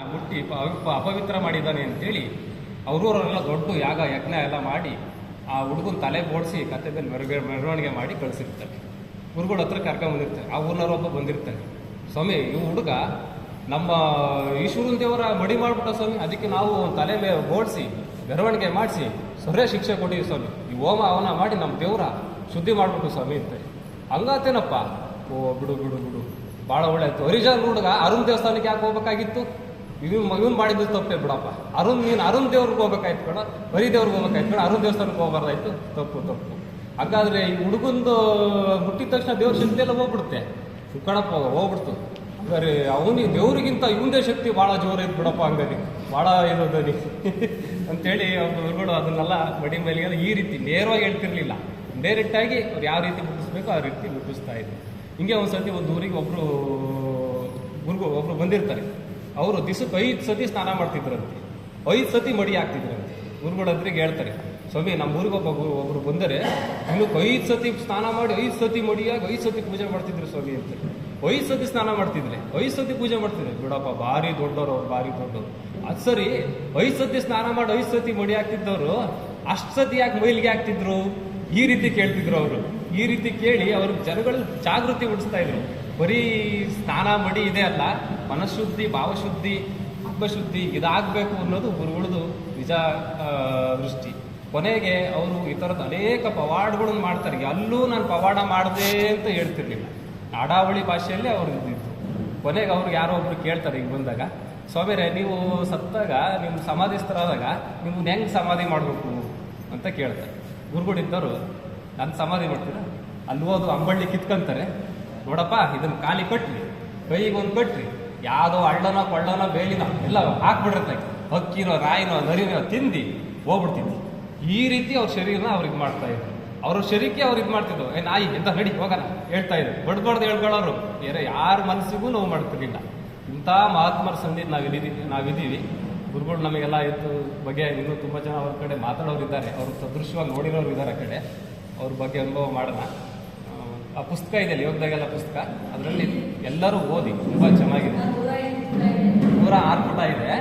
ಮುಟ್ಟಿ ಅಪವಿತ್ರ ಮಾಡಿದ್ದಾನೆ ಅಂತೇಳಿ ಅವ್ರವರೆಲ್ಲ ದೊಡ್ಡ ಯಾಗ, ಯಜ್ಞ ಎಲ್ಲ ಮಾಡಿ ಆ ಹುಡುಗನ ತಲೆ ಬೋಡಿಸಿ ಕತ್ತೆ ಮೇಲೆ ಮೆರವಣಿಗೆ ಮಾಡಿ ಕಳಿಸಿರ್ತಾರೆ. ಗುರುಗಳ ಹತ್ರ ಕರ್ಕೊಂಬಂದಿರ್ತಾರೆ ಆ ಊರಿನವ್ರು ಒಬ್ಬ ಬಂದಿರ್ತಾನೆ. ಸ್ವಾಮಿ ಈ ಹುಡುಗ ನಮ್ಮ ಈಶ್ವರನ ದೇವರ ಮಡಿ ಮಾಡಿಬಿಟ್ಟ ಸ್ವಾಮಿ. ಅದಕ್ಕೆ ನಾವು ತಲೆ ಮೇಲೆ ಬೋಡಿಸಿ ಮೆರವಣಿಗೆ ಮಾಡಿಸಿ ಸೊರೆ ಶಿಕ್ಷೆ ಕೊಟ್ಟಿವಿ ಸ್ವಾಮಿ. ಈ ಹೋಮ ಅವನ ಮಾಡಿ ನಮ್ಮ ದೇವರ ಶುದ್ಧಿ ಮಾಡಿಬಿಟ್ಟು ಸ್ವಾಮಿ ಅಂತ ಹಂಗಾತೇನಪ್ಪ? ಓ, ಬಿಡು ಬಿಡು ಬಿಡು. ಭಾಳ ಒಳ್ಳೆ ಹರಿಜನ ಹುಡುಗ ಅರುಣ್ ದೇವಸ್ಥಾನಕ್ಕೆ ಯಾಕೆ ಹೋಗ್ಬೇಕಾಗಿತ್ತು? ಇವನ್ ಇವನ್ ಮಾಡಿದ್ದು ತಪ್ಪೇ ಬಿಡಪ್ಪ. ಅರುಣ್ ನೀನು ಅರುಣ್ ದೇವ್ರಿಗೆ ಹೋಗ್ಬೇಕಾಯ್ತು ಕಣ, ಬರಿ ದೇವ್ರಿಗೆ ಹೋಗ್ಬೇಕಾಯ್ತು ಕಣ, ಅರುಣ್ ದೇವಸ್ಥಾನಕ್ಕೆ ಹೋಗಬಾರ್ದಾಯ್ತು. ತಪ್ಪು ತಪ್ಪು. ಹಾಗಾದ್ರೆ ಈ ಹುಡುಗಂದು ಹುಟ್ಟಿದ ತಕ್ಷಣ ದೇವ್ರ ಶಕ್ತಿ ಎಲ್ಲ ಹೋಗ್ಬಿಡುತ್ತೆ. ಕಣಪ್ಪ ಹೋಗ್ಬಿಡ್ತು. ಬರೀ ಅವನಿಗೆ, ದೇವ್ರಿಗಿಂತ ಇವಂದೇ ಶಕ್ತಿ ಭಾಳ ಜೋರು ಐತೆ ಬಿಡಪ್ಪ ಹಂಗದಿ ಭಾಳ ಇರೋದನಿ ಅಂತೇಳಿ ಅವ್ರು ಗುರುಗಳು ಅದನ್ನೆಲ್ಲ ಮಡಿ ಮೇಲೆಗೆಲ್ಲ ಈ ರೀತಿ ನೇರವಾಗಿ ಹೇಳ್ತಿರ್ಲಿಲ್ಲ. ಡೈರೆಕ್ಟ್ ಆಗಿ ಅವ್ರು ಯಾವ ರೀತಿ ಮುಟ್ಟಿಸ್ಬೇಕು ಆ ರೀತಿ ಮುಟ್ಟಿಸ್ತಾ ಇದ್ರು. ಹಿಂಗೆ ಒಂದು ಒಂದು ಊರಿಗೆ ಒಬ್ರು ಗುರುಗು ಒಬ್ರು ಬಂದಿರ್ತಾರೆ. ಅವರು ದಿವಸಕ್ಕೆ ಐದು ಸತಿ ಸ್ನಾನ ಮಾಡ್ತಿದ್ರಂತೆ. ಐದು ಸತಿ ಮಡಿ ಹಾಕ್ತಿದ್ರಂತೆ. ಗುರುಗಳ ಹತ್ರಿಗೆ ಹೇಳ್ತಾರೆ, ಸ್ವಾಮಿ, ನಮ್ಮ ಊರಿಗೆ ಒಬ್ಬ ಗುರು, ಒಬ್ರು ಬಂದರೆ ಇನ್ನು ಐದು ಸತಿ ಸ್ನಾನ ಮಾಡಿ, ಐದು ಸತಿ ಮಡಿಯಾಗಿ, ಐದು ಸತಿ ಪೂಜೆ ಮಾಡ್ತಿದ್ರು ಸ್ವಾಮಿ ಅಂತ. ಐದು ಸತಿ ಸ್ನಾನ ಮಾಡ್ತಿದ್ರೆ, ಐದು ಸತಿ ಪೂಜೆ ಮಾಡ್ತಿದ್ರೆ, ಬಿಡಪ್ಪ, ಭಾರಿ ದೊಡ್ಡವರು ಅವ್ರು ಭಾರಿ ದೊಡ್ಡವರು. ಅದು ಸರಿ, ಐದು ಸತಿ ಸ್ನಾನ ಮಾಡಿ, ಐದು ಸತಿ ಮಡಿ ಹಾಕ್ತಿದ್ದವರು ಅಷ್ಟು ಸತಿ ಯಾಕೆ ಮೈಲಿಗೆ ಹಾಕ್ತಿದ್ರು? ಈ ರೀತಿ ಕೇಳ್ತಿದ್ರು ಅವರು. ಈ ರೀತಿ ಕೇಳಿ ಅವರು ಜನಗಳು ಜಾಗೃತಿ ಉಡಿಸ್ತಾ ಇದ್ರು. ಬರೀ ಸ್ನಾನ ಮಡಿ ಇದೆ ಅಲ್ಲ ಮನಃಶುದ್ಧಿ, ಭಾವಶುದ್ಧಿ ಶುದ್ಧಿ ಇದಾಗಬೇಕು ಅನ್ನೋದು ಗುರುಗಳದು ನಿಜ ದೃಷ್ಟಿ. ಕೊನೆಗೆ ಅವರು ಈ ಥರದ ಅನೇಕ ಪವಾಡಗಳನ್ನು ಮಾಡ್ತಾರೆ. ಅಲ್ಲೂ ನಾನು ಪವಾಡ ಮಾಡಿದೆ ಅಂತ ಹೇಳ್ತಿರ್ಲಿಲ್ಲ. ನಾಡಾವಳಿ ಭಾಷೆಯಲ್ಲೇ ಅವ್ರು ಇದ್ದಿತ್ತು ಕೊನೆಗೆ ಅವ್ರಿಗೆ ಯಾರೋ ಒಬ್ರು ಕೇಳ್ತಾರೆ ಈಗ ಬಂದಾಗ, ಸ್ವಾಮಿರೇ, ನೀವು ಸತ್ತಾಗ ನಿಮ್ಮ ಸಮಾಧಿಸ್ಥರಾದಾಗ ನಿಮ್ಮನ್ನ ಹೆಂಗೆ ಸಮಾಧಿ ಮಾಡಬೇಕು? ಅಂತ ಕೇಳ್ತಾರೆ. ಗುರುಗಳಿದ್ದವರು ನಾನು ಸಮಾಧಿ ಮಾಡ್ತೀರಾ? ಅಲ್ಲಿ ಹೋದು ಅಂಬಳ್ಳಿ ಕಿತ್ಕೊಂತಾರೆ. ನೋಡಪ್ಪ ಇದನ್ನು ಖಾಲಿ ಕಟ್ರಿ. ಕೈಗೊಂದು ಕಟ್ರಿ. ಯಾವುದೋ ಹಳ್ಳನೋ ಕೊಳ್ಳನೋ ಬೇಲಿನೋ ಎಲ್ಲ ಹಾಕ್ಬಿಡಿರ್ತೈತೆ ಹಕ್ಕಿನೋ ರಾಯಿನೋ ನರಿನೋ ತಿಂದು ಹೋಗ್ಬಿಡ್ತಿದ್ವಿ. ಈ ರೀತಿ ಅವ್ರ ಶರೀರನ ಅವ್ರಿಗೆ ಮಾಡ್ತಾ ಇದ್ರು. ಅವ್ರ ಶರೀರಕ್ಕೆ ಅವ್ರು ಇದು ಮಾಡ್ತಿದ್ರು. ಏ ನಾಯಿ ಎಂತ ನಡಿ ಹೋಗೋಣ ಹೇಳ್ತಾ ಇದ್ರು. ಬಡ್ದು ಬಡ್ದು ಹೇಳ್ಕೊಳ್ಳೋರು. ಬೇರೆ ಯಾರ ಮನಸ್ಸಿಗೂ ನೋವು ಮಾಡ್ತಿರ್ಲಿಲ್ಲ. ಇಂಥ ಮಹಾತ್ಮರ ಸಂಧಿ ನಾವಿದ್ದೀವಿ ನಾವಿದ್ದೀವಿ ಗುರುಗಳು ನಮಗೆಲ್ಲ ಇತ್ತು ಬಗ್ಗೆ ಇನ್ನೂ ತುಂಬ ಜನ ಅವ್ರ ಕಡೆ ಮಾತಾಡೋರು ಇದ್ದಾರೆ. ಅವರು ಸದೃಶ್ಯವಾಗಿ ನೋಡಿರೋರು ಇದ್ದಾರೆ ಕಡೆ. ಅವ್ರ ಬಗ್ಗೆ ಅನುಭವ ಮಾಡೋಣ. ಆ, ಪುಸ್ತಕ ಇದೆ ಯೋಗದಾಗೆಲ್ಲ ಪುಸ್ತಕ? ಅದರಲ್ಲಿ ಎಲ್ಲರೂ ಓದಿ ತುಂಬ ಚೆನ್ನಾಗಿದೆ. ನೂರ ಆರು ಪುಟ ಇದೆ.